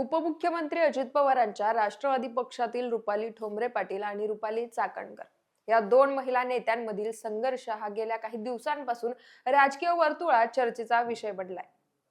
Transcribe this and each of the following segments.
उपमुख्यमंत्री अजित पवारांच्या राष्ट्रवादी पक्षातील रुपाली ठोंबरे पाटील आणि रुपाली चाकणकर या दोन महिला नेत्यांमधील संघर्ष हा गेल्या काही दिवसांपासून राजकीय वर्तुळात चर्चेचा विषय बनलाय.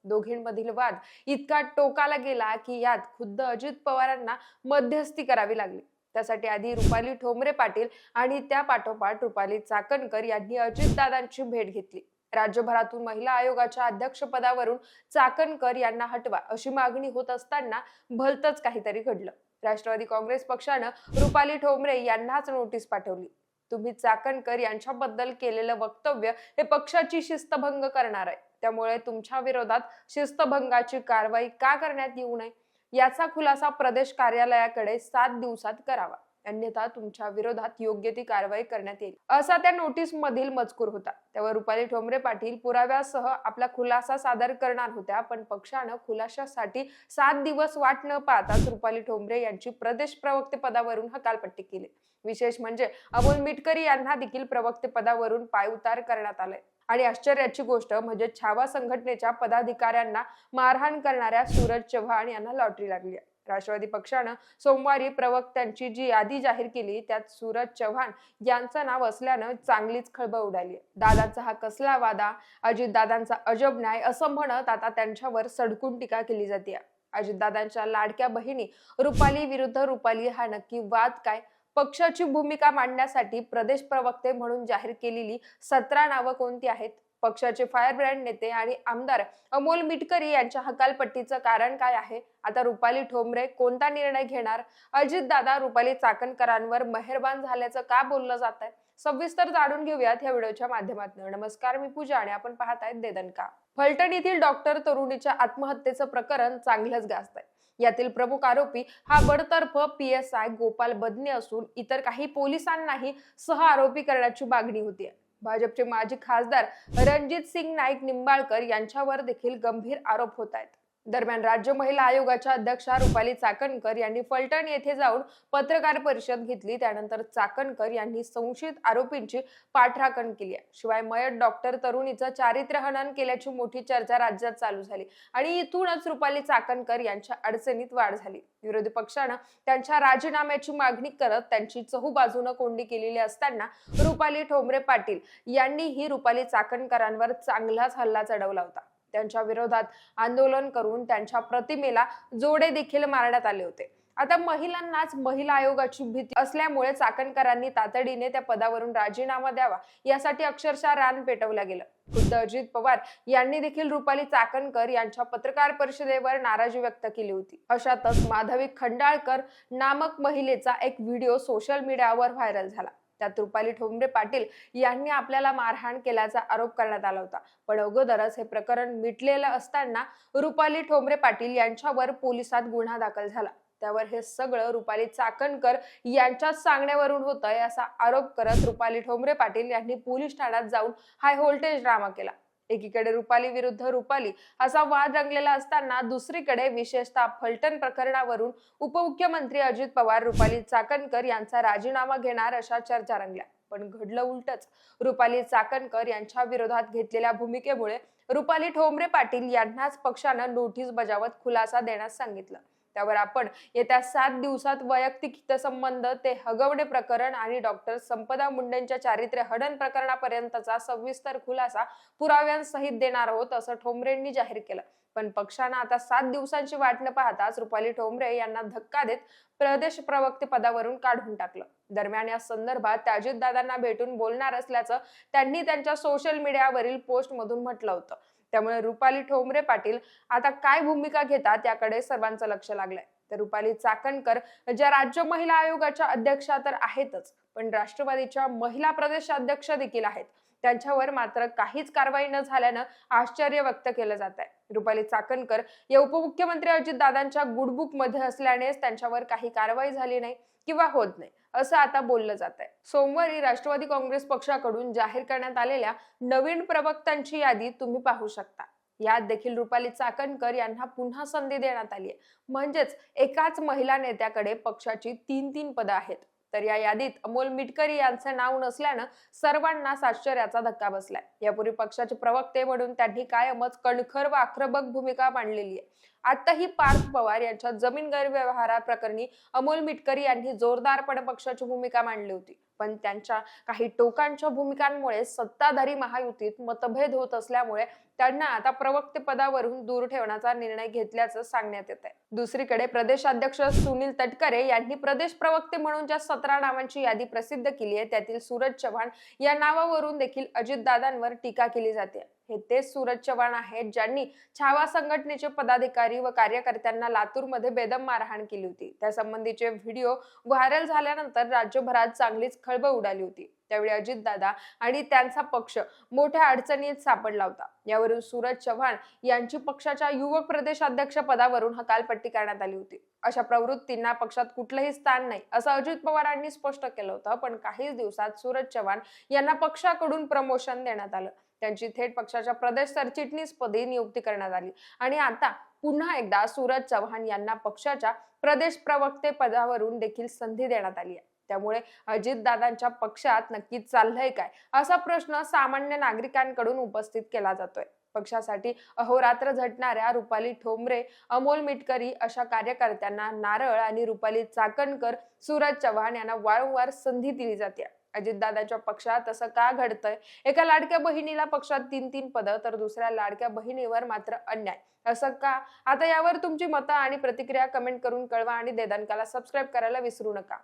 दोघींमधील वाद इतका टोकाला गेला की यात खुद्द अजित पवारांना मध्यस्थी करावी लागली. त्यासाठी आधी रुपाली ठोंबरे पाटील आणि त्या पाठोपाठ रुपाली चाकणकर यांनी अजितदादांची भेट घेतली. राज्यभरातून महिला आयोगाच्या अध्यक्षपदावरून चाकणकर यांना हटवा अशी मागणी होत असताना भलतच काहीतरी घडलं. राष्ट्रवादी काँग्रेस पक्षानं रुपाली ठोंबरे यांनाच नोटीस पाठवली. तुम्ही चाकणकर यांच्याबद्दल केलेलं वक्तव्य हे पक्षाची शिस्तभंग करणार आहे. त्यामुळे तुमच्या विरोधात शिस्तभंगाची कारवाई का करण्यात येऊ नये? याचा खुलासा प्रदेश कार्यालयाकडे सात दिवसात करावा. अन्यथा तुमच्या विरोधात योग्य ती कारवाई करण्यात येईल. असा त्या नोटीस मधील मजकूर होता. त्यावर रुपाली ठोंबरे पाटील पुराव्यासह आपला खुलासा सादर करणार होत्या पण पक्षानं खुलाशासाठी सात दिवस वाट न पाहताच रुपाली ठोंबरे यांची प्रदेश प्रवक्ते पदावरून हकालपट्टी केली. विशेष म्हणजे अमोल मिटकरी यांना देखील प्रवक्ते पदावरून पायउतार करण्यात आले. आणि आश्चर्याची गोष्ट म्हणजे छावा संघटनेच्या पदाधिकाऱ्यांना मारहाण करणाऱ्या सूरज चव्हाण यांना लॉटरी लागली आहे. राष्ट्रवादी पक्षानं सोमवारी प्रवक्त्यांची जी यादी जाहीर केली त्यात सूरज चव्हाण यांचं नाव असल्यानं चांगलीच खळबळ उडाली. दादाचा हा कसला वादा? अजितदादांचा अजब न्याय? असं म्हणत आता त्यांच्यावर सडकून टीका केली जाते अजितदादांच्या लाडक्या बहिणी रुपाली विरुद्ध रुपाली हा नक्की वाद काय? पक्षाची भूमिका मांडण्यासाठी प्रदेश प्रवक्ते म्हणून जाहीर केलेली सतरा नावं कोणती आहेत? पक्षाचे फायर ब्रँड नेते आणि आमदार अमोल मिटकरी यांच्या हकालपट्टीचं कारण काय आहे? आता रुपाली ठोंबरे कोणता निर्णय घेणार? अजित दादा रुपाली चाकणकरांवर मेहरबान झाल्याचं का बोललं जात आहे सविस्तर जाणून घेऊयात या व्हिडिओच्या माध्यमातून. नमस्कार मी पूजा आणि आपण पाहत आहेत देदनका फलटण येथील डॉक्टर तरुणीच्या आत्महत्येचं प्रकरण चांगलंच गाजत आहे यातील प्रमुख आरोपी हा बडतर्फ P S I Gopal Badne असून इतर काही पोलिसांनाही सह आरोपी करण्याची मागणी होती भाजपचे माजी खासदार रणजित सिंग नाईक निंबाळकर यांच्यावर देखील गंभीर आरोप होत आहेत. दरम्यान राज्य महिला आयोगाच्या अध्यक्षा रुपाली चाकणकर यांनी फलटण येथे जाऊन पत्रकार परिषद घेतली. त्यानंतर चाकणकर यांनी संशयित आरोपींची पाठराखण केली आहे. शिवाय मयत डॉक्टर तरुणीचं चारित्र्य हनन केल्याची मोठी चर्चा राज्यात चालू झाली आणि इथूनच रुपाली चाकणकर यांच्या अडचणीत वाढ झाली. विरोधी पक्षानं त्यांच्या राजीनाम्याची मागणी करत त्यांची चहूबाजूनं कोंडी केलेली असताना रुपाली ठोंबरे पाटील यांनीही रुपाली चाकणकरांवर चांगलाच हल्ला चढवला होता. त्यांच्या विरोधात आंदोलन करून त्यांच्या प्रतिमेला जोडे देखील मारण्यात आले होते. आता महिलांनाच महिला आयोगाची भीती असल्यामुळे चाकणकरांनी तातडीने त्या पदावरून राजीनामा द्यावा यासाठी अक्षरशः रान पेटवलं गेलं. खुद्द अजित पवार यांनी देखील रुपाली चाकणकर यांच्या पत्रकार परिषदेवर नाराजी व्यक्त केली होती. अशातच माधवी खंडाळकर नामक महिलेचा एक व्हिडिओ सोशल मीडियावर व्हायरल झाला. त्यात रुपाली ठोंबरे पाटील यांनी आपल्याला मारहाण केल्याचा आरोप करण्यात आला होता. पण अगोदरच हे प्रकरण मिटलेलं असताना रुपाली ठोंबरे पाटील यांच्यावर पोलिसात गुन्हा दाखल झाला. त्यावर हे सगळं रुपाली चाकणकर यांच्याच सांगण्यावरून होतंय असा आरोप करत रुपाली ठोंबरे पाटील यांनी पोलीस ठाण्यात जाऊन हाय व्होल्टेज ड्रामा केला. एकीकडे रुपाली विरुद्ध रुपाली असा वाद रंगलेला असताना दुसरीकडे विशेषतः फलटण प्रकरणावरून उपमुख्यमंत्री अजित पवार रुपाली चाकणकर यांचा राजीनामा घेणार अशा चर्चा रंगल्या. पण घडलं उलटच. रुपाली चाकणकर यांच्या विरोधात घेतलेल्या भूमिकेमुळे रुपाली ठोंबरे पाटील यांनाच पक्षानं नोटीस बजावत खुलासा देण्यास सांगितलं. त्यावर आपण येत्या सात दिवसात वैयक्तिक हितसंबंध ते हगवणे प्रकरण आणि डॉक्टर संपदा मुंडेंच्या चारित्र्य हडन प्रकरणापर्यंतचा सविस्तर खुलासा पुराव्यांसहित देणार आहोत असं ठोंबरेंनी जाहीर केलं. पण पक्षानं आता सात दिवसांची वाट न पाहताच रुपाली ठोंबरे यांना धक्का देत प्रदेश प्रवक्ते पदावरून काढून टाकलं. दरम्यान या संदर्भात त्या दादांना भेटून बोलणार असल्याचं त्यांनी त्यांच्या सोशल मीडियावरील पोस्ट मधून म्हटलं होतं. त्यामुळे रुपाली ठोंबरे पाटील आता काय भूमिका घेतात याकडे सर्वांचं लक्ष लागलंय. तर रुपाली चाकणकर ज्या राज्य महिला आयोगाच्या अध्यक्षा तर आहेतच पण राष्ट्रवादीच्या महिला प्रदेश अध्यक्ष देखील आहेत. त्यांच्यावर मात्र काहीच कारवाई न झाल्यानं आश्चर्य व्यक्त केलं जात आहे रुपाली चाकणकर या उपमुख्यमंत्री अजितदादांच्या गुडबुकमध्ये असल्यानेच त्यांच्यावर काही कारवाई झाली नाही किंवा होत नाही. असं आता बोललं जात आहे सोमवारी राष्ट्रवादी काँग्रेस पक्षाकडून जाहीर करण्यात आलेल्या नवीन प्रवक्त्यांची यादी तुम्ही पाहू शकता. यात देखील रुपाली चाकणकर यांना पुन्हा संधी देण्यात आली आहे. म्हणजेच एकाच महिला नेत्याकडे पक्षाची तीन तीन पदं आहेत. तर या यादीत अमोल मिटकरी यांचं नाव नसल्यानं सर्वांनाच आश्चर्याचा धक्का बसलाय. यापूर्वी पक्षाचे प्रवक्ते म्हणून त्यांनी कायमच कणखर व आक्रमक भूमिका मांडलेली आहे. आताही पार्थ पवार यांच्या जमीन गैरव्यवहाराप्रकरणी अमोल मिटकरी यांनी जोरदारपणे पक्षाची भूमिका मांडली होती. पण त्यांच्या काही टोकांच्या भूमिकांमुळे सत्ताधारी महायुतीत मतभेद होत असल्यामुळे त्यांना आता प्रवक्ते पदावरून दूर ठेवण्याचा निर्णय घेतल्याचं सांगण्यात येत आहे. दुसरीकडे प्रदेशाध्यक्ष सुनील तटकरे यांनी प्रदेश प्रवक्ते म्हणून ज्या सतरा नावांची यादी प्रसिद्ध केली आहे त्यातील सूरज चव्हाण या नावावरून देखील अजितदादांवर टीका केली जाते. हे तेच सूरज चव्हाण आहेत ज्यांनी छावा संघटनेचे पदाधिकारी व कार्यकर्त्यांना लातूरमध्ये बेदम मारहाण केली होती. त्या संबंधीचे व्हिडिओ व्हायरल झाल्यानंतर राज्यभरात चांगलीच खळबळ उडाली होती. त्यावेळी अजितदादा आणि त्यांचा पक्ष मोठ्या अडचणीत सापडला होता. यावरून सूरज चव्हाण यांची पक्षाच्या युवक प्रदेशाध्यक्ष पदावरून हकालपट्टी करण्यात आली होती. अशा प्रवृत्तींना पक्षात कुठलंही स्थान नाही असं अजित पवारांनी स्पष्ट केलं होतं. पण काहीच दिवसात सूरज चव्हाण यांना पक्षाकडून प्रमोशन देण्यात आलं. त्यांची थेट पक्षाच्या प्रदेश सरचिटणीसपदी नियुक्ती करण्यात आली. आणि आता पुन्हा एकदा सूरज चव्हाण यांना पक्षाच्या प्रदेश प्रवक्ते पदावरून देखील संधी देण्यात आली आहे. त्यामुळे अजितदादांच्या पक्षात नक्की चाललंय काय असा प्रश्न सामान्य नागरिकांकडून उपस्थित केला जातोय. पक्षासाठी अहोरात्र झटणाऱ्या रुपाली ठोंबरे अमोल मिटकरी अशा कार्यकर्त्यांना नारळ आणि रुपाली चाकणकर सूरज चव्हाण यांना वारंवार संधी दिली जाते. अजितदादाच्या पक्षात असं का घडतंय? एका लाडक्या बहिणीला पक्षात तीन तीन पदं तर दुसऱ्या लाडक्या बहिणीवर मात्र अन्याय. असं का? आता यावर तुमची मतं आणि प्रतिक्रिया कमेंट करून कळवा आणि देदानकाला सबस्क्राईब करायला विसरू नका.